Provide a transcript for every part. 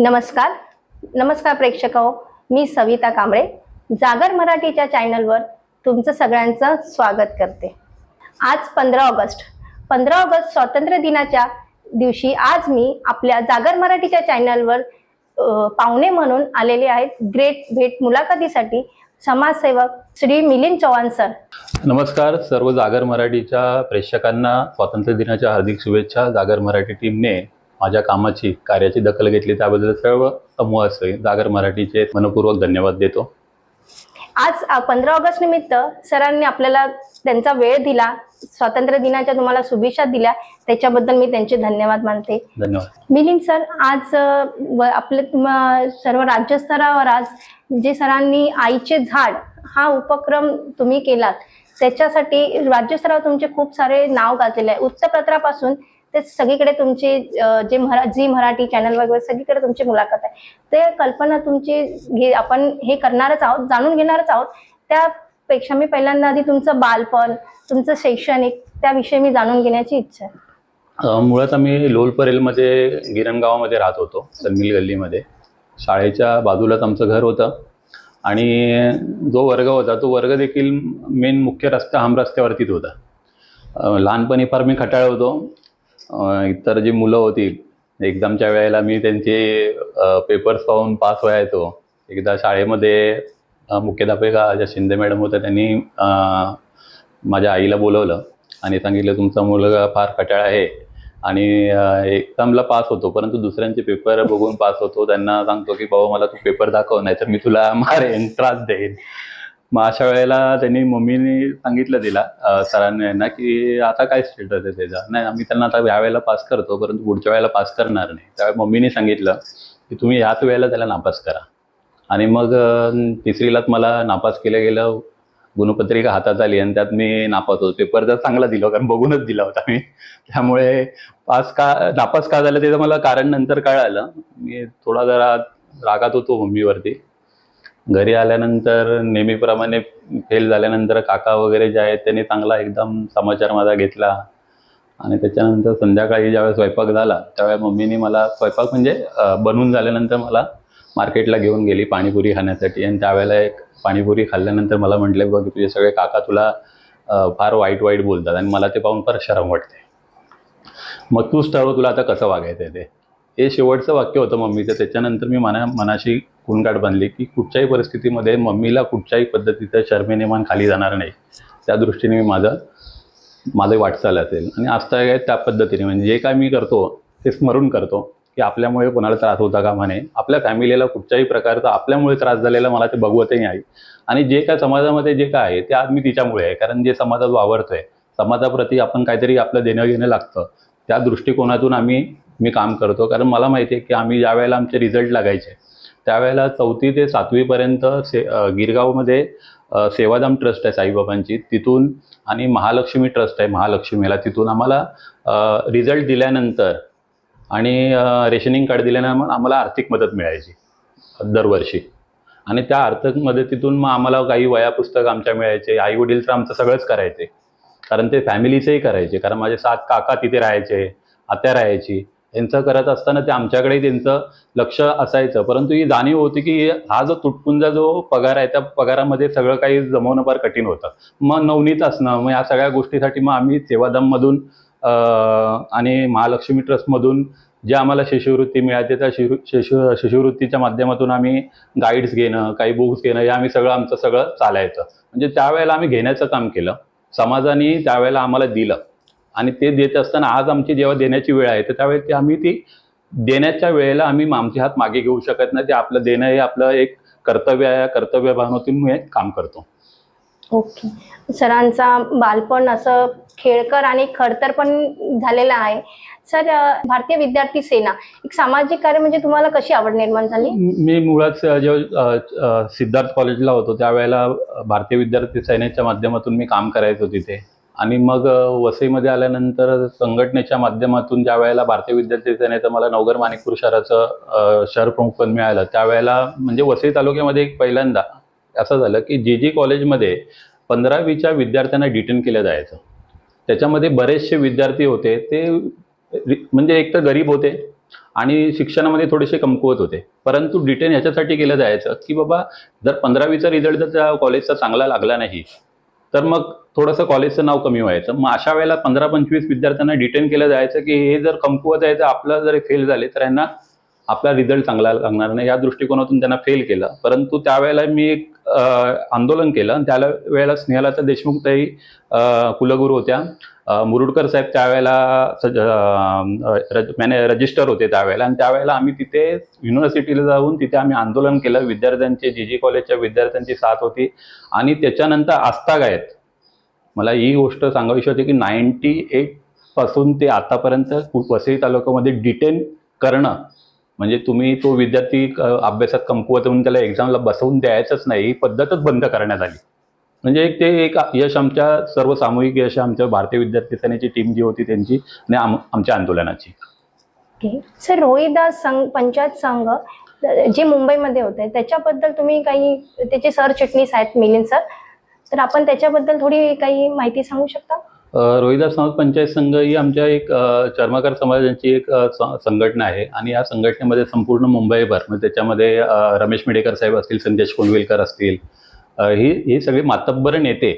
नमस्कार. नमस्कार प्रेक्षक हो मी सविता कांबळे. जागर मराठीच्या चॅनलवर तुमचं सगळ्यांचं स्वागत करते. आज पंधरा ऑगस्ट. पंधरा ऑगस्ट स्वातंत्र्य दिनाच्या दिवशी आज मी आपल्या जागर मराठीच्या चॅनलवर पाहुणे म्हणून आलेले आहेत ग्रेट भेट मुलाखतीसाठी समाजसेवक श्री मिलिंद चव्हाण सर. नमस्कार. सर्व जागर मराठीच्या प्रेक्षकांना स्वातंत्र्य दिनाच्या हार्दिक शुभेच्छा जागर मराठी टीमने. माझ्या कामाची कार्याची दखल घेतली त्याबद्दल सर्व समूहाचे जागर मराठीचे मनपूर्वक धन्यवाद देतो. आज पंधरा ऑगस्ट निमित्त सरांनी आपल्याला त्यांचा वेळ दिला स्वातंत्र्य दिनाच्या तुम्हाला शुभेच्छा दिल्या त्याच्याबद्दल मी त्यांचे धन्यवाद मानते. धन्यवाद. मिलिंद सर आज आपले सर्व राज्यस्तरावर आज जे सरांनी आईचे झाड हा उपक्रम तुम्ही केलात त्याच्यासाठी राज्यस्तरावर तुमचे खूप सारे नाव गाजलेले आहे. वृत्तपत्रापासून ते सगळीकडे तुमची जे मरा झी मराठी चॅनल वगैरे सगळीकडे तुमची मुलाखत आहे. ते कल्पना तुमची घे आपण हे करणारच आहोत जाणून घेणारच आहोत. त्यापेक्षा मी पहिल्यांदा आधी तुमचं बालपण तुमचं शैक्षणिक त्याविषयी मी जाणून घेण्याची इच्छा आहे. मुळात आम्ही लोलपरेलमध्ये गिरणगावामध्ये राहत होतो सन्मिल गल्लीमध्ये. शाळेच्या बाजूलाच आमचं घर होतं. आणि जो वर्ग होता तो वर्ग देखील मेन मुख्य रस्ता हम रस्त्यावरतीच होता. लहानपणी फार मी खटाळ होतो. इतर जी मुलं होती एक्झामच्या वेळेला मी त्यांचे पेपर्स पाहून पास व्हायचो. एकदा शाळेमध्ये मुख्याध्यापिका ज्या शिंदे मॅडम होत्या त्यांनी माझ्या आईला बोलवलं आणि सांगितलं तुमचा मुलगा फार कटाळ आहे. आणि एक्झामला पास होतो परंतु दुसऱ्यांचे पेपर बघून पास होतो. त्यांना सांगतो की बाबा मला तू पेपर दाखव नाही तर मी तुला मारेन त्रास देईन. मग अशा वेळेला त्यांनी मम्मीने सांगितलं तिला सरांनी यांना की आता काय स्टेटस आहे त्याचा? नाही आम्ही त्यांना आता या वेळेला पास करतो परंतु पुढच्या वेळेला पास करणार नाही. त्यावेळेस मम्मीने सांगितलं की तुम्ही ह्याच वेळेला त्याला नापास करा. आणि मग तिसरीलाच मला नापास केलं गेलं गुणपत्रिका हातात आली आणि त्यात मी नापास होतो. पेपर तर चांगला दिला कारण बघूनच दिला होता मी. त्यामुळे पास का नापास का झालं त्याचं मला कारण नंतर कळालं. मी थोडा जरा रागात होतो मम्मीवरती. घरी आल्यानंतर नेहमीप्रमाणे फेल झाल्यानंतर काका वगैरे जे आहेत त्यांनी चांगला एकदम समाचार माझा घेतला. आणि त्याच्यानंतर संध्याकाळी ज्यावेळेस स्वयंपाक झाला त्यावेळेस मम्मीने मला स्वयंपाक म्हणजे बनवून झाल्यानंतर मला मार्केटला घेऊन गेली पाणीपुरी खाण्यासाठी. आणि त्यावेळेला एक पाणीपुरी खाल्ल्यानंतर मला म्हटले बघ तुझे सगळे काका तुला फार वाईट वाईट बोलतात आणि मला ते पाहून फार शरम वाटते. मग तूच ठरव तुला आता कसं वागायचं आहे ते. हे शेवटचं वाक्य होतं मम्मीचं. त्याच्यानंतर मी मना मनाशी कुणगाठ बांधली की कुठच्याही परिस्थितीमध्ये मम्मीला कुठच्याही पद्धतीचं शर्मेने मान खाली जाणार नाही. त्या दृष्टीने मी माझं माझं वाटचाल असेल. आणि आजता काय त्या पद्धतीने. म्हणजे जे काय मी करतो ते स्मरून करतो की आपल्यामुळे कोणाला त्रास होता का म्हणे आपल्या फॅमिलीला कुठच्याही प्रकारचा आपल्यामुळे त्रास झालेला मला ते बघवतही नाही. आणि जे काय समाजामध्ये जे काय आहे ते आज मी तिच्यामुळे आहे. कारण जे समाजात वावरतोय समाजाप्रती आपण काहीतरी आपलं देणं घेणं लागतं. त्या दृष्टिकोनातून आम्ही मी काम करतो. कारण मला माहिती आहे की आम्ही ज्या वेळेला आमचे रिझल्ट लागायचे त्यावेळेला चौथी ते सातवीपर्यंत से गिरगावमध्ये सेवाधाम ट्रस्ट आहे साईबाबांची. तिथून आणि महालक्ष्मी ट्रस्ट आहे महालक्ष्मीला तिथून आम्हाला रिझल्ट दिल्यानंतर आणि रेशनिंग कार्ड दिल्यानंतर आम्हाला आर्थिक मदत मिळायची दरवर्षी. आणि त्या आर्थिक मदतीतून मग आम्हाला काही वया पुस्तक आमच्या मिळायचे आई वडील तर आमचं सगळंच करायचे. कारण ते फॅमिलीचंही करायचे. कारण माझे सात काका तिथे राहायचे आत्या राहायची. त्यांचं करत असताना ते आमच्याकडेही त्यांचं लक्ष असायचं. परंतु ही जाणीव होती की हा जो तुटपुंजा जो पगार आहे त्या पगारामध्ये सगळं काही जमवणं फार कठीण होतं. मग नवनीत असणं मग या सगळ्या गोष्टीसाठी मग आम्ही सेवादममधून आणि महालक्ष्मी ट्रस्टमधून जे आम्हाला शिष्यवृत्ती मिळाते त्या शिशु शिशु शिष्यवृत्तीच्या माध्यमातून आम्ही गाईड्स घेणं काही बुक्स घेणं हे आम्ही सगळं आमचं सगळं चालायचं. म्हणजे त्यावेळेला आम्ही घेण्याचं काम केलं. समाजाने त्यावेळेला आम्हाला दिलं. आणि ते देत असताना आज आमची जेव्हा देण्याची वेळ आहे तर त्यावेळी ते आम्ही ती देण्याच्या वेळेला आम्ही आमचे हात मागे घेऊ शकत नाही. ते आपलं देणं हे आपलं एक कर्तव्य आहे. कर्तव्य भावनेतून मी काम करतो. ओके. सरांचा बालपण असं खेळकर आणि खडतर पण झालेलं आहे. सर भारतीय विद्यार्थी सेना एक सामाजिक कार्य म्हणजे तुम्हाला कशी आवड निर्माण झाली? मी मुळात जेव्हा सिद्धार्थ कॉलेजला होतो त्यावेळेला भारतीय विद्यार्थी सेनेच्या माध्यमातून मी काम करायचो तिथे. आणि मग वसईमध्ये आल्यानंतर संघटनेच्या माध्यमातून ज्या वेळेला भारतीय विद्यार्थी सेनेचं मला नवगर माणिकपूर शहराचं शहर प्रमुख पद मिळालं त्यावेळेला म्हणजे वसई तालुक्यामध्ये एक पहिल्यांदा असं झालं की जे जी कॉलेजमध्ये पंधरावीच्या विद्यार्थ्यांना डिटेन केलं जायचं. त्याच्यामध्ये बरेचसे विद्यार्थी होते ते म्हणजे एक तर गरीब होते आणि शिक्षणामध्ये थोडेसे कमकुवत होते. परंतु डिटेन ह्याच्यासाठी केलं जायचं की बाबा जर पंधरावीचा रिझल्ट जर त्या कॉलेजचा चांगला लागला नाही तर मग थोडंसं कॉलेजचं नाव कमी व्हायचं. मग अशा वेळेला पंधरा पंचवीस विद्यार्थ्यांना डिटेन केलं जायचं की हे जर कमकुवत आहे तर आपलं जर फेल झाले तर यांना आपला रिझल्ट चांगला लागणार नाही या दृष्टिकोनातून त्यांना फेल केलं. परंतु त्यावेळेला मी एक आंदोलन केलं. आणि त्याला वेळेला स्नेहलता देशमुख ताई कुलगुरू होत्या. मुरुडकर साहेब त्यावेळेला रज- मॅने रजिस्टर होते त्यावेळेला. आणि त्यावेळेला आम्ही तिथे युनिव्हर्सिटीला जाऊन तिथे आम्ही आंदोलन केलं. विद्यार्थ्यांचे जी जी कॉलेजच्या विद्यार्थ्यांची साथ होती. आणि त्याच्यानंतर आस्थागायत मला ही गोष्ट सांगावीशी होती की नाईन्टी एटपासून ते आतापर्यंत वसई तालुक्यामध्ये डिटेन करणं म्हणजे तुम्ही तो विद्यार्थी अभ्यासात कमकुवत म्हणून त्याला एक्झामला बसवून द्यायचंच नाही ही पद्धतच बंद करण्यात आली. म्हणजे एक ते एक यश आमच्या सर्व सामूहिक यश आमच्या भारतीय विद्यार्थी सेनेची टीम जी होती त्यांची आणि आम आमच्या आंदोलनाची. ओके सर रोहिदास संघ पंचायत संघ जे मुंबईमध्ये होते त्याच्याबद्दल तुम्ही काही त्याचे सरचिटणीस आहेत मिलिंद सर तर आपण त्याच्याबद्दल थोडी काही माहिती सांगू शकता? रोहिदास समाज पंचायत संघ ही आमच्या एक अ, चर्मकार समाजाची एक संघटना आहे. आणि या संघटनेमध्ये संपूर्ण मुंबईभर म्हणजे त्याच्यामध्ये रमेश मेडेकर साहेब असतील संदेश कोंडविलकर असतील ही हे सगळी मातब्बर नेते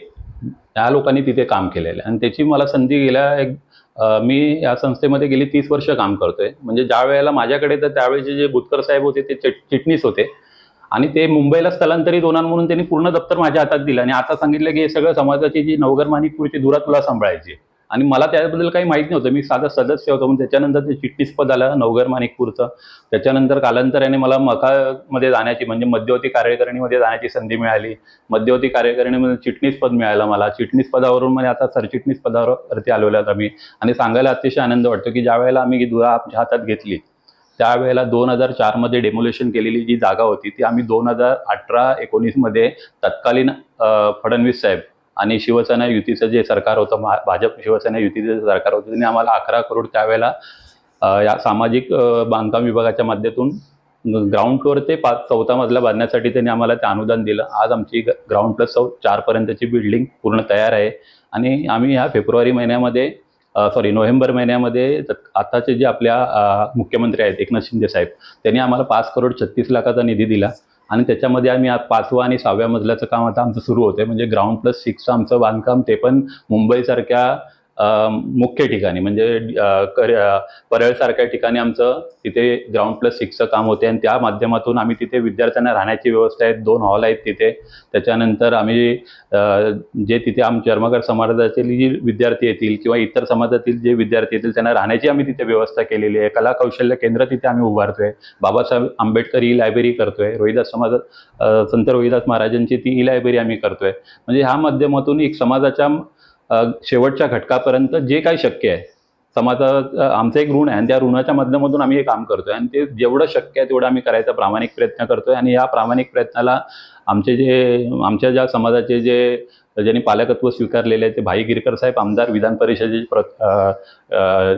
या लोकांनी तिथे काम केलेलं आहे. आणि त्याची मला संधी गेल्या एक मी या संस्थेमध्ये गेली तीस वर्ष काम करतोय. म्हणजे ज्या वेळेला माझ्याकडे तर त्यावेळेचे जे बुतकर साहेब होते ते चिट- चिटणीस होते. आणि ते मुंबईला स्थलांतरित होणार म्हणून त्यांनी पूर्ण दप्तर माझ्या हातात दिलं. आणि आता सांगितलं की हे सगळं समाजाची जी नवगर माणिकपूरची धुरा तुला सांभाळायची आणि मला त्याबद्दल काही माहीत नव्हतं. मी साधा सदस्य होतो. म्हणून त्याच्यानंतर ते चिटणीस पद आलं नवगर माणिकपूरचं त्याच्यानंतर कालांतराने मला मकामध्ये जाण्याची म्हणजे मध्यवर्ती कार्यकारिणीमध्ये जाण्याची संधी मिळाली. मध्यवर्ती कार्यकारिणीमध्ये चिटणीस पद मिळालं मला. चिटणीस पदावरून म्हणजे आता सरचिटणीस पदावरती आलेलो आहोत आम्ही आणि सांगायला अतिशय आनंद वाटतो की ज्या वेळेला आम्ही ही धुरा आमच्या हातात घेतली त्यावेळेला दोन हजार चारमध्ये डेमोलेशन केलेली जी जागा होती ती आम्ही दोन हजार अठरा एकोणीसमध्ये तत्कालीन फडणवीस साहेब आणि शिवसेना युतीचं जे सरकार होतं महा- भाजप शिवसेना युतीचं जे सरकार होतं त्यांनी आम्हाला अकरा करोड त्यावेळेला या सामाजिक बांधकाम विभागाच्या माध्यमातून ग्राउंड फ्लोअर ते पाच चौथा मजला बांधण्यासाठी त्यांनी आम्हाला ते अनुदान दिलं. आज आमची ग्राउंड प्लस चौ चारपर्यंतची बिल्डिंग पूर्ण तयार आहे. आणि आम्ही ह्या फेब्रुवारी महिन्यामध्ये सॉरी नोव्हेंबर महिन्यामध्ये आताचे जे आपल्या मुख्यमंत्री आहेत एकनाथ शिंदे साहेब त्यांनी आम्हाला पाच करोड छत्तीस लाखाचा निधी दिला. आणि त्याच्यामध्ये आम्ही आज पाचवा आणि सहाव्या मजल्याचं काम आता आमचं सुरू होतं म्हणजे ग्राउंड प्लस सिक्सचं आमचं बांधकाम ते पण मुंबईसारख्या मुख्य ठिकाणी म्हणजे परळसारख्या ठिकाणी आमचं तिथे ग्राउंड प्लस सिक्सचं काम होते आणि त्या माध्यमातून आम्ही तिथे विद्यार्थ्यांना राहण्याची व्यवस्था आहे दोन हॉल आहेत तिथे. त्याच्यानंतर आम्ही जे तिथे आम चर्मकार समाजातील जी विद्यार्थी येतील किंवा इतर समाजातील जे विद्यार्थी येतील त्यांना राहण्याची आम्ही तिथे व्यवस्था केलेली आहे. कला कौशल्य केंद्र तिथे आम्ही उभारतोय. बाबासाहेब आंबेडकर ई लायब्ररी करतोय. रोहिदास समाज संत रोहिदास महाराजांची ती ई लायब्ररी आम्ही करतोय. म्हणजे ह्या माध्यमातून एक समाजाच्या शेवटच्या घटकापर्यंत जे काही शक्य आहे. समाजात आमचं एक ऋण आहे आणि त्या ऋणाच्या माध्यमातून आम्ही हे काम करतोय आणि ते जेवढं शक्य आहे तेवढं आम्ही करायचा प्रामाणिक प्रयत्न करतोय आणि या प्रामाणिक प्रयत्नाला आमचे जे आमच्या ज्या समाजाचे जे ज्यांनी पालकत्व स्वीकारलेले आहे ते भाई गिरकर साहेब आमदार विधान परिषदेचे प्र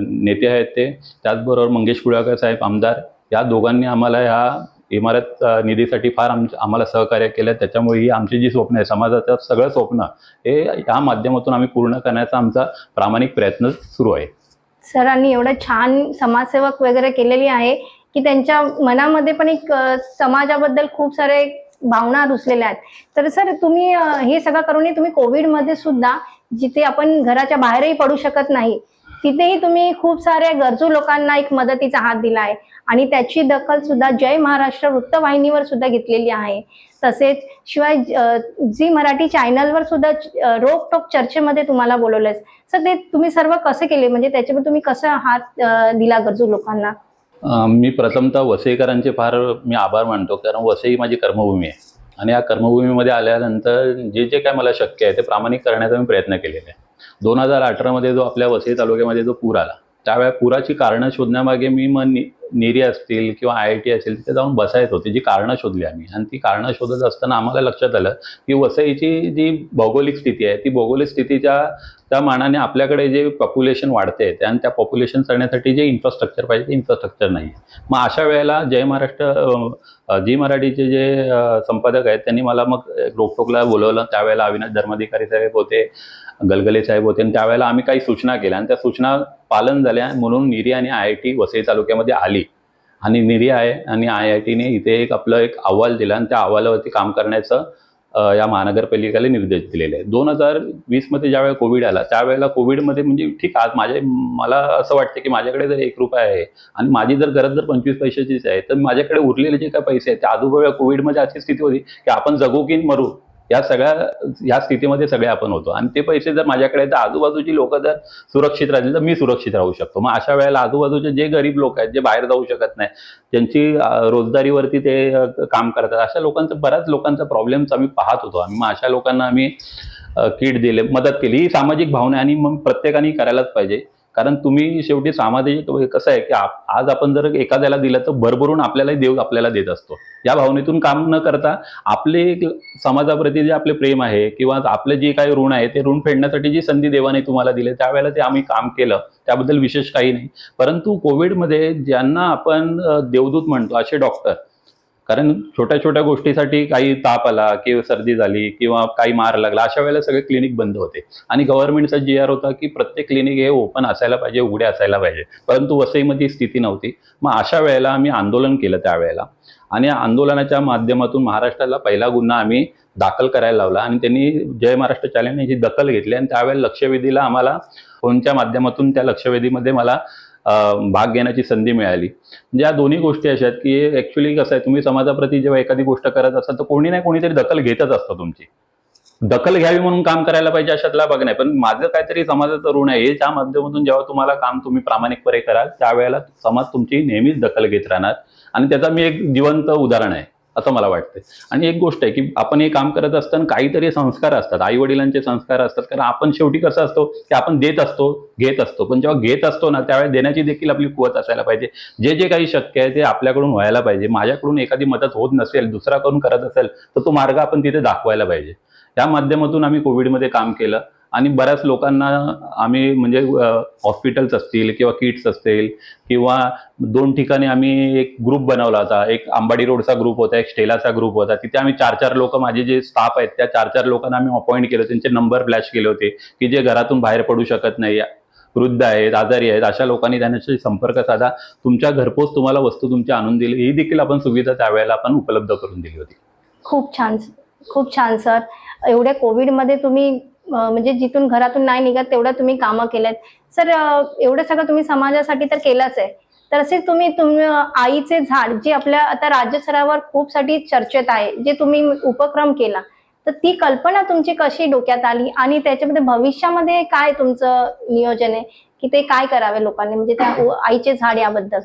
नेते आहेत ते. त्याचबरोबर मंगेश कुळाकर साहेब आमदार. या दोघांनी आम्हाला ह्या इमारत निधीसाठी फार आम आम्हाला सहकार्य केलं त्याच्यामुळे ही आमची जी स्वप्न आहे समाजाचं सगळं स्वप्न हे या माध्यमातून आम्ही पूर्ण करण्याचा आमचा प्रामाणिक प्रयत्न सुरू आहे. सरांनी एवढं छान समाजसेवक वगैरे केलेली आहे की त्यांच्या मनामध्ये पण एक समाजाबद्दल खूप सारे भावना रुजलेल्या आहेत. तर सर तुम्ही हे सगळं करूनही तुम्ही कोविडमध्ये सुद्धा जिथे आपण घराच्या बाहेरही पडू शकत नाही तिथेही तुम्ही खूप साऱ्या गरजू लोकांना एक मदतीचा हात दिला आहे आणि त्याची दखल सुद्धा जय महाराष्ट्र वृत्तवाहिनीवर सुद्धा घेतलेली आहे. तसेच शिवाय जी मराठी चॅनलवर सुद्धा रोकटोक चर्चेमध्ये तुम्हाला बोलवलंय. सर ते तुम्ही सर्व कसे केले? म्हणजे त्याच्यावर तुम्ही कसा हात दिला गरजू लोकांना? मी प्रथमतः वसईकरांचे फार मी आभार मानतो. कारण वसई माझी कर्मभूमी आहे. आणि या कर्मभूमीमध्ये आल्यानंतर जे जे काय मला शक्य आहे ते प्रामाणिक करण्याचा मी प्रयत्न केलेला आहे. दोन हजार अठरामध्ये जो आपल्या वसई तालुक्यामध्ये जो पूर आला त्यावेळेला पुराची कारणं शोधण्यामागे मी मन नेरी असतील किंवा आय आय टी असेल तिथे जाऊन बसायत होते जी कारणं शोधली आम्ही. आणि ती कारणं शोधत असताना आम्हाला लक्षात आलं की वसईची जी भौगोलिक स्थिती आहे ती भौगोलिक स्थितीच्या त्या मानाने आपल्याकडे जे पॉप्युलेशन वाढते आणि त्या पॉप्युलेशन करण्यासाठी जे इन्फ्रास्ट्रक्चर पाहिजे ते इन्फ्रास्ट्रक्चर नाही मग अशा वेळेला जय महाराष्ट्र जी मराठीचे जे संपादक आहेत त्यांनी मला मग रोकटोकला बोलवलं. त्यावेळेला अविनाश धर्माधिकारी साहेब होते गलगले साहेब होते. आणि त्यावेळेला आम्ही काही सूचना केल्या आणि त्या सूचना पालन झाल्या. म्हणून निरी आणि आय आय टी वसई तालुक्यामध्ये आली. आणि निरी आहे आणि आय आय टीने इथे एक आपलं एक अहवाल दिला आणि त्या अहवालावरती काम करण्याचं या महानगरपालिकेला निर्देश दिलेले आहे दोन हजार वीसमध्ये ज्यावेळेला कोविड आला त्यावेळेला कोविडमध्ये म्हणजे ठीक आज माझे मला असं वाटतं की माझ्याकडे जर एक रुपया आहे आणि माझी जर गरज जर पंचवीस पैशाचीच आहे तर माझ्याकडे उरलेले जे काही पैसे आहेत त्या आजूबाजूला कोविडमध्ये अशी स्थिती होती की आपण जगू की मरू? या सगळ्या ह्या स्थितीमध्ये सगळे आपण होतो. आणि ते पैसे जर माझ्याकडे तर आजूबाजूची लोक जर सुरक्षित राहतील तर मी सुरक्षित राहू शकतो. मग अशा वेळेला आजूबाजूचे जे गरीब लोक आहेत जे बाहेर जाऊ शकत नाही ज्यांची रोजगारीवरती ते काम करतात अशा लोकांचं बऱ्याच लोकांचा प्रॉब्लेम्स आम्ही पाहत होतो. आणि मग अशा लोकांना आम्ही किट दिले मदत केली. ही सामाजिक भावना आणि मग प्रत्येकाने करायलाच पाहिजे. कारण तुम्ही शेवटी सामाजिक कसं आहे की आज आपण जर एखाद्याला दिलं तर भरभरून आपल्यालाही देव आपल्याला देत असतो. या भावनेतून काम न करता आपले समाजाप्रती जे आपले प्रेम आहे किंवा आपले जे काही ऋण आहे ते ऋण फेडण्यासाठी जी संधी देवाने तुम्हाला दिली त्यावेळेला ते आम्ही काम केलं त्याबद्दल विशेष काही नाही. परंतु कोविडमध्ये ज्यांना आपण देवदूत म्हणतो असे डॉक्टर कारण छोट्या छोट्या गोष्टीसाठी काही ताप आला किंवा सर्दी झाली किंवा काही मार लागला अशा वेळेला सगळे क्लिनिक बंद होते. आणि गव्हर्नमेंटचा जी आर होता की प्रत्येक क्लिनिक हे ओपन असायला पाहिजे उघडे असायला पाहिजे. परंतु वसईमध्ये स्थिती नव्हती. मग अशा वेळेला आम्ही आंदोलन केलं त्यावेळेला. आणि आंदोलनाच्या माध्यमातून महाराष्ट्राला पहिला गुन्हा आम्ही दाखल करायला लावला. आणि त्यांनी जय महाराष्ट्र चॅलेंज याची दखल घेतली. आणि त्यावेळेला लक्षवेधीला आम्हाला फोनच्या माध्यमातून त्या लक्षवेधीमध्ये मला भाग घेण्याची संधी मिळाली. म्हणजे या दोन्ही गोष्टी अशा आहेत की ऍक्च्युली कसं आहे तुम्ही समाजाप्रती जेव्हा एखादी गोष्ट करत असाल तर कोणी नाही कोणीतरी दखल घेतच असतं तुमची. दखल घ्यावी म्हणून काम करायला पाहिजे अशातला भाग नाही. पण माझं काहीतरी समाजाचं ऋण आहे याच्या माध्यमातून जेव्हा तुम्हाला काम तुम्ही प्रामाणिकपणे कराल त्यावेळेला समाज तुमची नेहमीच दखल घेत राहणार. आणि त्याचा मी एक जिवंत उदाहरण आहे. असं मला वाटतं आणि एक गोष्ट आहे की आपण हे काम करत असताना काहीतरी संस्कार असतात आई वडिलांचे संस्कार असतात. कारण आपण शेवटी कसं असतो की आपण देत असतो घेत असतो. पण जेव्हा घेत असतो ना त्यावेळेस देण्याची देखील आपली कुवत असायला पाहिजे. जे जे काही शक्य आहे ते आपल्याकडून व्हायला पाहिजे. माझ्याकडून एखादी मदत होत नसेल दुसराकडून करत असेल तर तो मार्ग आपण तिथे दाखवायला पाहिजे. त्या माध्यमातून आम्ही कोविडमध्ये काम केलं. आणि बऱ्याच लोकांना आम्ही म्हणजे हॉस्पिटल्स असतील किंवा किट्स असतील किंवा दोन ठिकाणी आम्ही एक ग्रुप बनवला होता. एक आंबाडी रोडचा ग्रुप होता एक स्टेलाचा ग्रुप होता. तिथे आम्ही चार चार लोक माझे जे स्टाफ आहेत त्या चार चार लोकांना आम्ही अपॉइंट केलं. त्यांचे नंबर फ्लॅश केले होते की जे घरातून बाहेर पडू शकत नाही. वृद्ध आहेत आजारी आहेत अशा लोकांनी त्यांच्याशी संपर्क साधा. तुमच्या घरपोच तुम्हाला वस्तू तुमच्या आणून दिली. ही देखील आपण सुविधा त्यावेळेला आपण उपलब्ध करून दिली होती. खूप छान खूप छान सर. एवढ्या कोविडमध्ये तुम्ही म्हणजे जिथून घरातून नाही निघत तेवढं तुम्ही कामं केलेत. सर एवढं सगळं तुम्ही समाजासाठी तर केलंच आहे. तर तुम्ही तुम्ही आईचे झाड जे आपल्या आता राज्यस्तरावर खूप साठी चर्चेत आहे जे तुम्ही उपक्रम केला तर ती कल्पना तुमची कशी डोक्यात आली? आणि त्याच्यामध्ये भविष्यामध्ये काय तुमचं नियोजन आहे? की ते काय करावे लोकांनी? म्हणजे त्या आईचे झाड याबद्दल.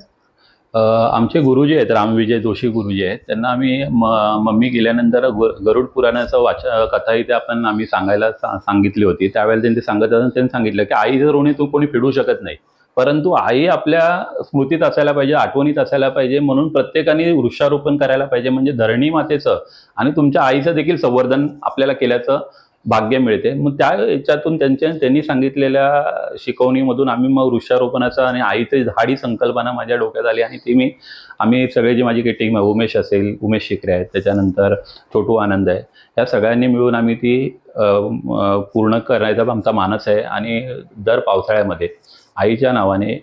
आमचे गुरुजी आहेत रामविजय जोशी गुरुजी आहेत. त्यांना आम्ही म- मम्मी गेल्यानंतर ग- गरुड पुराणाचं वाच कथा इथे आपण आम्ही सांगायला सा- सांगितली होती. त्यावेळेला त्यांनी सांगत असताना त्यांनी सांगितलं की आई जर ऋणी तू कोणी फेडू शकत नाही परंतु आई आपल्या स्मृतीत असायला पाहिजे आठवणीत असायला पाहिजे म्हणून प्रत्येकाने वृक्षारोपण करायला पाहिजे म्हणजे धरणी मातेचं आणि तुमच्या आईचं देखील संवर्धन आपल्याला केल्याचं भाग्य मिळते. मग त्या याच्यातून त्यांच्या त्यांनी सांगितलेल्या शिकवणीमधून आम्ही मग वृक्षारोपणाचा आणि आईचे झाड ही संकल्पना माझ्या डोक्यात आली आणि ती मी आम्ही सगळे जे माझी किटिंग आहे उमेश असेल उमेश शिकरे आहेत त्याच्यानंतर छोटू आनंद आहे. या सगळ्यांनी मिळून आम्ही ती पूर्ण करायचा आमचा मानस आहे आणि दर पावसाळ्यामध्ये आईच्या नावाने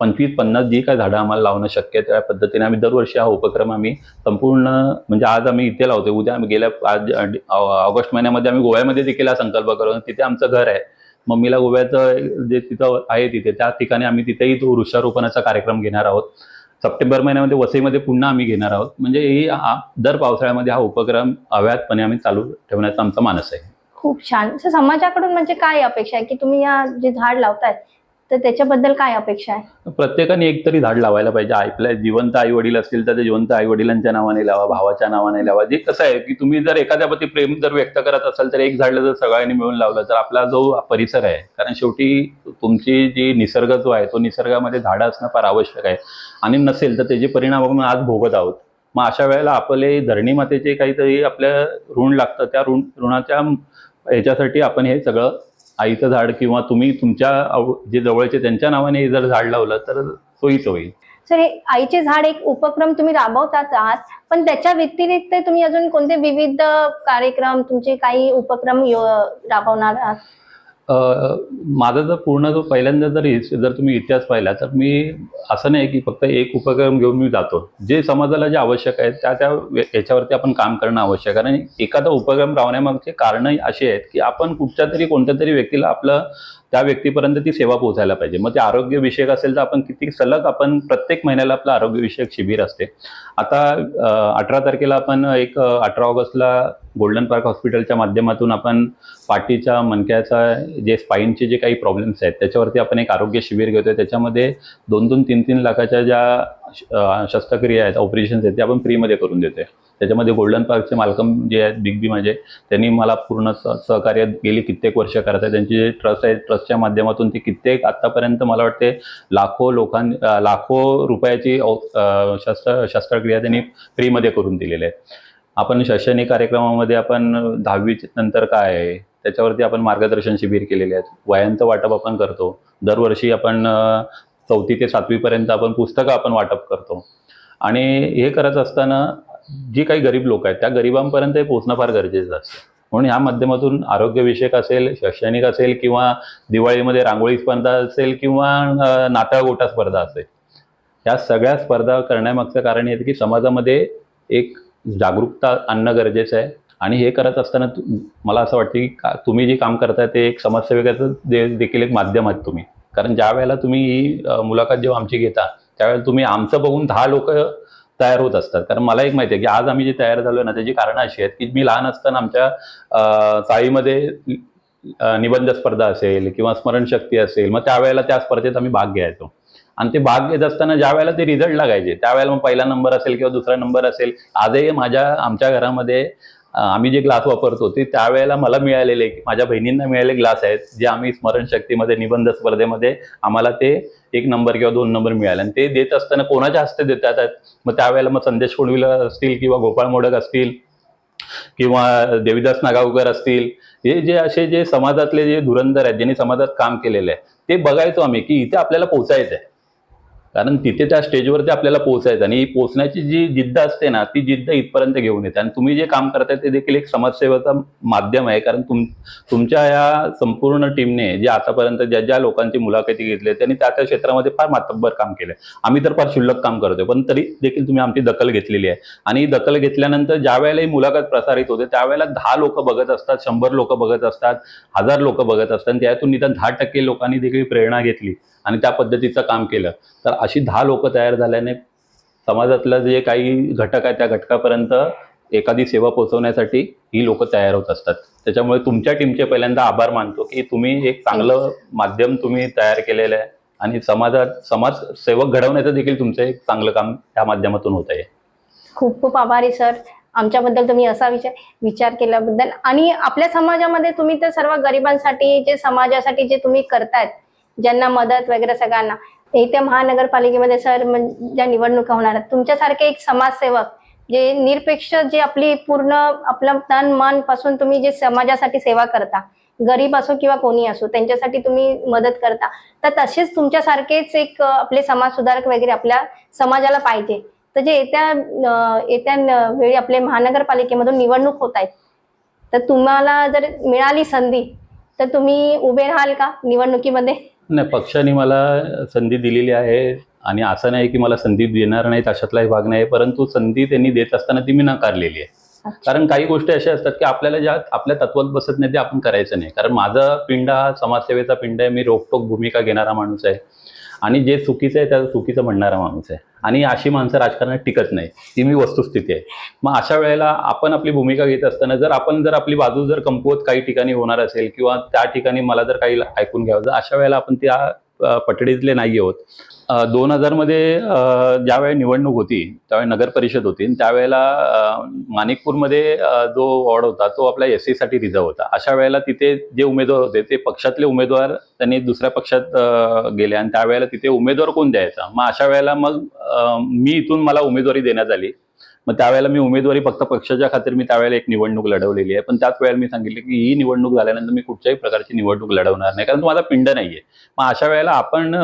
पंचवीस पन्नास जी काय झाडं आम्हाला लावणं शक्य आहे त्या पद्धतीने आम्ही दरवर्षी हा उपक्रम आम्ही संपूर्ण म्हणजे आज आम्ही इथे लावतो उद्या आम्ही गेल्या आज ऑगस्ट महिन्यामध्ये आम्ही गोव्यामध्ये देखील हा संकल्प करू तिथे आमचं घर आहे. मम्मीला गोव्याचं जे तिथं आहे तिथे त्या ठिकाणी आम्ही तिथेही तो वृक्षारोपणाचा कार्यक्रम घेणार आहोत. सप्टेंबर महिन्यामध्ये वसईमध्ये पुन्हा आम्ही घेणार आहोत. म्हणजे ही दर पावसाळ्यामध्ये हा उपक्रम अव्याहतपणे आम्ही चालू ठेवण्याचा आमचा मानस आहे. खूप छान. समाजाकडून म्हणजे काय अपेक्षा आहे? की तुम्ही या जे झाड लावताय तर त्याच्याबद्दल काय अपेक्षा आहे? प्रत्येकाने एक तरी झाड लावायला पाहिजे. आपल्या जिवंत आई वडील असतील तर ते जिवंत आई वडिलांच्या नावाने लावा भावाच्या नावाने लावा. जे कसं आहे की तुम्ही जर एखाद्याप्रती प्रेम जर व्यक्त करत असाल तर एक झाड जर सगळ्यांनी मिळून लावलं तर आपला जो परिसर आहे कारण शेवटी तुमची जी निसर्ग जो आहे तो निसर्गामध्ये झाडं असणं फार आवश्यक आहे. आणि नसेल तर त्याचे परिणाम आपण आज भोगत आहोत. मग अशा वेळेला आपले धरणी मातेचे काहीतरी आपल्या ऋण लागतं. त्या ऋण ऋणाच्या याच्यासाठी आपण हे सगळं आईचं झाड किंवा तुम्ही तुमच्या जे जवळचे त्यांच्या नावाने जर झाड लावलं तर सोयीचं होईल. सर हे आईचे झाड एक उपक्रम तुम्ही राबवतात आहात पण त्याच्या व्यतिरिक्त तुम्ही अजून कोणते विविध कार्यक्रम तुमचे काही उपक्रम राबवणार आहात? माझा जर पूर्ण जो पहिल्यांदा जर जर तुम्ही इतिहास पाहिला तर मी असं नाही की फक्त एक उपक्रम घेऊन मी जातो. जे समाजाला जे आवश्यक आहे त्या त्या याच्यावरती आपण काम करणं आवश्यक आहे. कारण एखादा उपक्रम राहण्यामागचे कारणं अशी आहेत की आपण कुठच्या तरी कोणत्या तरी व्यक्तीला आपलं त्या व्यक्तीपर्यंत ती सेवा पोहोचायला पाहिजे. मग ते आरोग्यविषयक असेल तर आपण किती सलग आपण प्रत्येक महिन्याला आपलं आरोग्यविषयक शिबिर असते. आता अठरा तारखेला आपण एक अठरा ऑगस्टला गोल्डन पार्क हॉस्पिटलच्या माध्यमातून आपण पाठीच्या मणक्याचा जे स्पाईनचे जे काही प्रॉब्लेम्स आहेत त्याच्यावरती आपण एक आरोग्य शिबिर घेतोय. त्याच्यामध्ये दोन दोन तीन तीन लाखाच्या ज्या शस्त्रक्रिया आहेत ऑपरेशन्स आहेत ते आपण फ्रीमध्ये करून देतोय. त्याच्यामध्ये गोल्डन पार्कचे मालकम जे आहेत बिग बी माझे त्यांनी मला पूर्ण स सहकार्य गेली कित्येक वर्ष करत आहे त्यांची जे ट्रस्ट आहे ट्रस्टच्या माध्यमातून ते कित्येक आत्तापर्यंत मला वाटते लाखो लोकां लाखो रुपयाची औ- शस्त्र शस्त्रक्रिया त्यांनी फ्रीमध्ये करून दिलेले आहेत आपण शैक्षणिक कार्यक्रमामध्ये आपण दहावी नंतर काय आहे त्याच्यावरती आपण मार्गदर्शन शिबिर केलेले आहेत. वयांचं वाटप आपण करतो. दरवर्षी आपण चौथी ते सातवीपर्यंत आपण पुस्तकं आपण वाटप करतो. आणि हे करत असताना जी काही गरीब लोक आहेत त्या गरिबांपर्यंत हे पोहोचणं फार गरजेचं असतं. म्हणून ह्या माध्यमातून आरोग्यविषयक असेल शैक्षणिक असेल किंवा दिवाळीमध्ये रांगोळी स्पर्धा असेल किंवा अ, नाताळ गोटा स्पर्धा असेल या सगळ्या स्पर्धा करण्यामागचं कारण हे की समाजामध्ये एक जागरूकता आणणं गरजेचं आहे. आणि हे करत असताना मला असं वाटतं की का तुम्ही जे काम करताय ते एक समाजसेवेकाचं दे देखील एक माध्यम आहात तुम्ही. कारण ज्या वेळेला तुम्ही मुलाखत जेव्हा आमची घेता त्यावेळेला तुम्ही आमचं बघून दहा लोक तयार होत असतात. कारण मला एक माहिती आहे की आज आम्ही जे तयार झालो ना त्याची कारणं अशी आहेत की मी लहान असताना आमच्या चाळीमध्ये निबंध स्पर्धा असेल किंवा स्मरणशक्ती असेल मग त्यावेळेला त्या स्पर्धेत आम्ही भाग घ्यायचो. आणि ते भाग घेत असताना ज्या वेळेला ते रिझल्ट लागायचे त्यावेळेला मग पहिला नंबर असेल किंवा दुसरा नंबर असेल आजही माझ्या आमच्या घरामध्ये आम्ही जे ग्लास वापरतो ते त्यावेळेला मला मिळालेले माझ्या बहिणींना मिळाले ग्लास आहेत जे आम्ही स्मरणशक्तीमध्ये निबंध स्पर्धेमध्ये आम्हाला ते एक नंबर किंवा दोन नंबर मिळाले. आणि ते देत असताना कोणाच्या हस्ते देतात? मग त्यावेळेला मग संदेश कोडविलर असतील किंवा गोपाळ मोडक असतील किंवा देवीदास नागावकर असतील हे जे असे जे समाजातले जे धुरंधर आहेत ज्यांनी समाजात काम केलेलं आहे ते बघायचो आम्ही की इथे आपल्याला पोचायचं आहे कारण तिथे त्या स्टेजवरती आपल्याला पोहोचायचं आणि ही पोचण्याची जी जिद्द असते ना ती जिद्द इथपर्यंत घेऊन येते. आणि तुम्ही जे काम करताय ते देखील एक समाजसेवेचं माध्यम आहे. कारण तुम तुमच्या या संपूर्ण टीमने जे आतापर्यंत ज्या ज्या लोकांची मुलाखती घेतली त्यांनी त्या त्या क्षेत्रामध्ये फार मातब्बर काम केलं आम्ही तर फार शुल्लक काम करतोय पण तरी देखील तुम्ही आमची दखल घेतलेली आहे. आणि दखल घेतल्यानंतर ज्या वेळेला ही मुलाखत प्रसारित होते त्यावेळेला दहा लोक बघत असतात शंभर लोक बघत असतात हजार लोक बघत असतात. आणि त्यातून निदान दहा टक्के लोकांनी देखील प्रेरणा घेतली. आणि त्या पद्धतीचं काम केलं. तर अशी दहा लोक तयार झाल्याने समाजातलं जे काही घटक आहे त्या घटकापर्यंत एखादी सेवा पोहोचवण्यासाठी ही लोक तयार होत असतात. त्याच्यामुळे तुमच्या टीमचे पहिल्यांदा आभार मानतो की तुम्ही एक चांगलं माध्यम तुम्ही तयार केलेलं आहे आणि समाजात समाज सेवक घडवण्याचं देखील तुमचं एक चांगलं काम त्या माध्यमातून होत आहे. खूप खूप आभारी सर. आमच्याबद्दल तुम्ही असा विचार विचार केल्याबद्दल आणि आपल्या समाजामध्ये तुम्ही तर सर्व गरिबांसाठी जे समाजासाठी जे तुम्ही करतायत ज्यांना मदत वगैरे सगळ्यांना. येत्या महानगरपालिकेमध्ये सर ज्या निवडणुका होणार आहेत तुमच्यासारखे एक समाजसेवक जे निरपेक्ष जे आपली पूर्ण आपलं तन मनपासून तुम्ही जे समाजासाठी सेवा करता गरीब असो किंवा कोणी असो त्यांच्यासाठी तुम्ही मदत करता तर तसेच तुमच्यासारखेच एक आपले समाज सुधारक वगैरे आपल्या समाजाला पाहिजे. तर जे येत्या येत्या वेळी आपले महानगरपालिकेमधून निवडणूक होत आहेत तर तुम्हाला जर मिळाली संधी तर तुम्ही उभे राहाल का निवडणुकीमध्ये? नाही पक्षाने मला संधी दिलेली आहे आणि असं नाही की मला संधी देणार नाहीत अशातलाही भाग नाही परंतु संधी त्यांनी देत असताना ती मी नाकारलेली आहे. कारण काही गोष्टी अशा असतात की आपल्याला ज्या आपल्या तत्वात बसत नाही ते आपण करायचं नाही. कारण माझा पिंड हा समाजसेवेचा पिंड आहे मी रोकटोक भूमिका घेणारा माणूस आहे. आणि जे चुकीचं आहे त्याचं चुकीचं म्हणणारा माणूस आहे. आणि अशी माणसं राजकारणात टिकत नाही. ती मी वस्तुस्थिती आहे. मग अशा वेळेला आपण आपली भूमिका घेत असताना जर आपण जर आपली बाजू जर कमकुवत काही ठिकाणी होणार असेल किंवा त्या ठिकाणी मला जर काही ऐकून घ्यावं जर अशा वेळेला आपण त्या पटडीतले नाही आहोत. दोन हजारमध्ये ज्यावेळी निवडणूक होती त्यावेळी नगर परिषद होती त्यावेळेला माणिकपूरमध्ये जो वॉर्ड होता तो आपल्या एस सीसाठी रिझर्व होता. अशा वेळेला तिथे जे उमेदवार होते ते पक्षातले उमेदवार त्यांनी दुसऱ्या पक्षात गेले आणि त्यावेळेला तिथे उमेदवार कोण द्यायचा? मग अशा वेळेला मग मी इथून मला उमेदवारी देण्यात आली. मग त्यावेळेला मी उमेदवारी फक्त पक्षाच्या खातीर मी त्यावेळेला एक निवडणूक लढवलेली आहे. पण त्याच वेळेला मी सांगितलं की ही निवडणूक झाल्यानंतर मी कुठच्याही प्रकारची निवडणूक लढवणार नाही. कारण तो माझा पिंड नाहीये. मग अशा वेळेला आपण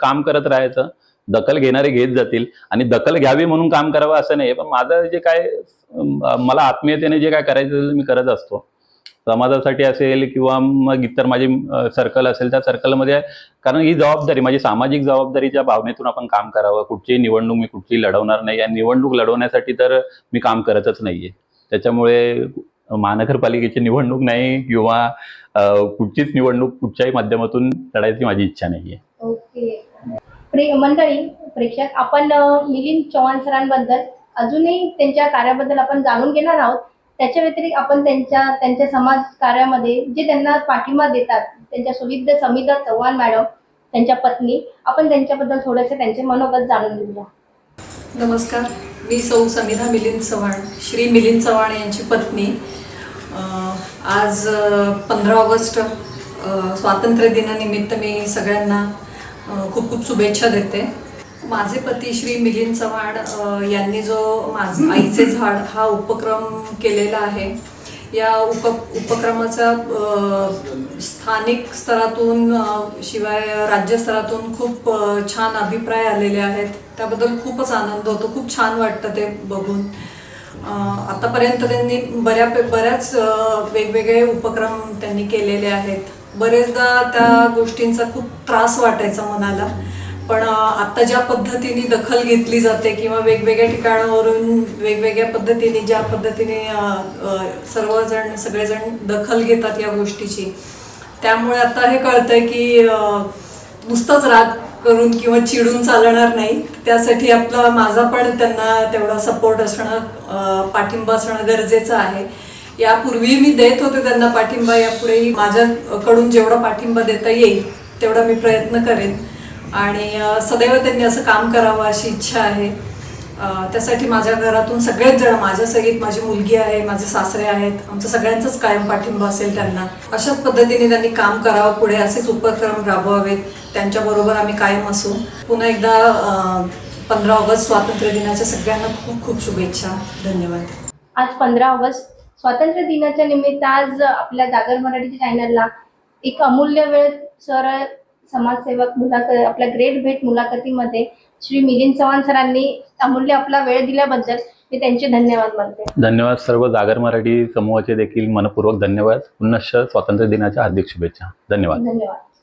काम करत राहायचं. दखल घेणारे घेत जातील. आणि दखल घ्यावी म्हणून काम करावं असं नाही पण माझं जे काय मला आत्मीयतेने जे काय करायचं मी करत असतो. समाजासाठी असेल किंवा मग इतर माझी सर्कल असेल त्या सर्कलमध्ये कारण ही जबाबदारी माझी सामाजिक जबाबदारीच्या भावनेतून आपण काम करावं. कुठचीही निवडणूक मी कुठची लढवणार नाही. आणि निवडणूक लढवण्यासाठी तर मी काम करतच नाहीये. त्याच्यामुळे महानगरपालिकेची निवडणूक नाही किंवा कुठचीच निवडणूक कुठच्याही माध्यमातून लढायची माझी इच्छा नाहीये. ओके. मंडळी प्रेक्षक आपण मिलिंद चव्हाण सरांबद्दल अजूनही त्यांच्या कार्याबद्दल आपण जाणून घेणार आहोत. त्याच्या व्यतिरिक्त आपण त्यांच्या त्यांच्या समाज कार्यामध्ये जे त्यांना पाठिंबा देतात त्यांच्या सुविध समिता चव्हाण मॅडम त्यांच्या पत्नी आपण त्यांच्याबद्दल थोडेसे त्यांचे मनोगत जाणून घेऊया. नमस्कार. मी सौ समिधा मिलिंद चव्हाण श्री मिलिंद चव्हाण यांची पत्नी. आज पंधरा ऑगस्ट स्वातंत्र्य दिनानिमित्त मी सगळ्यांना खूप खूप शुभेच्छा देते. माझे पती श्री मिलिंद चव्हाण यांनी जो माझ आईचे झाड हा उपक्रम केलेला आहे. या उप उपक्रमाचा स्थानिक स्तरातून शिवाय राज्यस्तरातून खूप छान अभिप्राय आलेले आहेत. त्याबद्दल खूपच आनंद होतो. खूप छान वाटतं ते बघून. आतापर्यंत त्यांनी बऱ्या बऱ्याच वेगवेगळे उपक्रम त्यांनी केलेले आहेत. बरेचदा त्या गोष्टींचा खूप त्रास वाटायचा मनाला. पण आता ज्या पद्धतीने दखल घेतली जाते किंवा वेगवेगळ्या ठिकाणावरून वेगवेगळ्या पद्धतीने ज्या पद्धतीने सर्वजण सगळेजण दखल घेतात या गोष्टीची त्यामुळे आता हे कळतंय की नुसतंच राग करून किंवा चिडून चालणार नाही. त्यासाठी आपला माझा पण त्यांना तेवढा सपोर्ट असणं पाठिंबा असणं गरजेचं आहे. यापूर्वी मी देत होते त्यांना पाठिंबा यापुढेही माझ्याकडून जेवढा पाठिंबा देता येईल तेवढा मी प्रयत्न करेन. आणि सदैव त्यांनी असं काम करावं अशी इच्छा आहे. त्यासाठी माझ्या घरातून सगळेच जण माझ्यासहित माझी मुलगी आहे माझे सासरे आहेत आमचं सगळ्यांचंच कायम पाठिंबा असेल त्यांना. अशाच पद्धतीने त्यांनी काम करावं पुढे असेच उपक्रम राबवावेत त्यांच्याबरोबर आम्ही कायम असू. पुन्हा एकदा पंधरा ऑगस्ट स्वातंत्र्य दिनाच्या सगळ्यांना खूप खूप शुभेच्छा. धन्यवाद. आज पंधरा ऑगस्ट. स्वातंत्र्य दिनाच्या निमित्त आज आपल्या जागर मराठीच्या चॅनलला एक अमूल्य वेळ सर समाजसेवक मुलाखत आपल्या ग्रेट भेट मुलाखतीमध्ये श्री मिलिंद चव्हाण सरांनी अमूल्य आपला वेळ दिल्याबद्दल मी त्यांचे धन्यवाद मानते. धन्यवाद सर्व जागर मराठी समूहाचे देखील मनपूर्वक धन्यवाद. पुनश्च स्वातंत्र्य दिनाच्या हार्दिक शुभेच्छा. धन्यवाद. धन्यवाद.